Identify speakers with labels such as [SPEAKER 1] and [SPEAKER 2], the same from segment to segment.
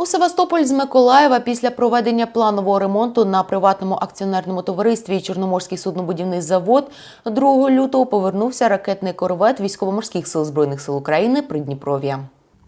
[SPEAKER 1] У Севастополь з Миколаєва після проведення планового ремонту на приватному акціонерному товаристві Чорноморський суднобудівний завод 2 лютого повернувся ракетний корвет військово-морських сил збройних сил України Придніпров'я.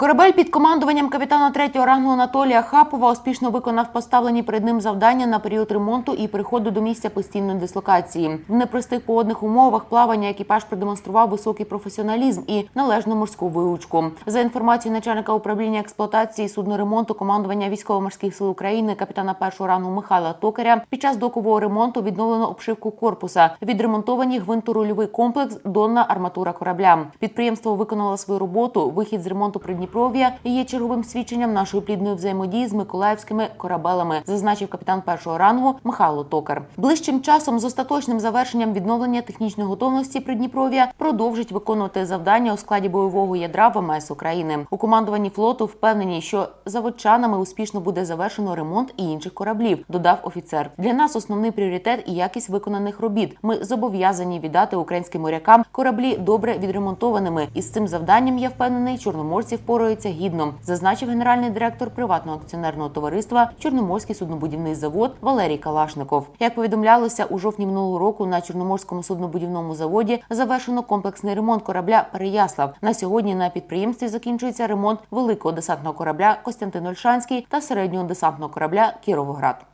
[SPEAKER 1] Корабель під командуванням капітана третього рангу Анатолія Хапова успішно виконав поставлені перед ним завдання на період ремонту і приходу до місця постійної дислокації. В непростих погодних умовах плавання екіпаж продемонстрував високий професіоналізм і належну морську виучку. За інформацією начальника управління експлуатації судноремонту командування військово-морських сил України капітана першого рангу Михайла Токаря під час докового ремонту відновлено обшивку корпуса, відремонтовані гвинторульовий комплекс, донна арматура корабля. Підприємство виконало свою роботу. Вихід з ремонту Придніпров'я є черговим свідченням нашої плідної взаємодії з миколаївськими корабелами, зазначив капітан першого рангу Михайло Токар. Ближчим часом з остаточним завершенням відновлення технічної готовності Придніпров'я продовжить виконувати завдання у складі бойового ядра ВМС України. У командуванні флоту впевнені, що заводчанами успішно буде завершено ремонт і інших кораблів. Додав офіцер. Для нас основний пріоритет і якість виконаних робіт. Ми зобов'язані віддати українським морякам кораблі добре відремонтованими. І з цим завданням я впевнений, чорноморці впораються гідно, зазначив генеральний директор приватного акціонерного товариства Чорноморський суднобудівний завод Валерій Калашников. Як повідомлялося у жовтні минулого року на Чорноморському суднобудівному заводі завершено комплексний ремонт корабля Переяслав. На сьогодні на підприємстві закінчується ремонт великого десантного корабля Костянтин Ольшанський та середнього десантного корабля Кіровоград.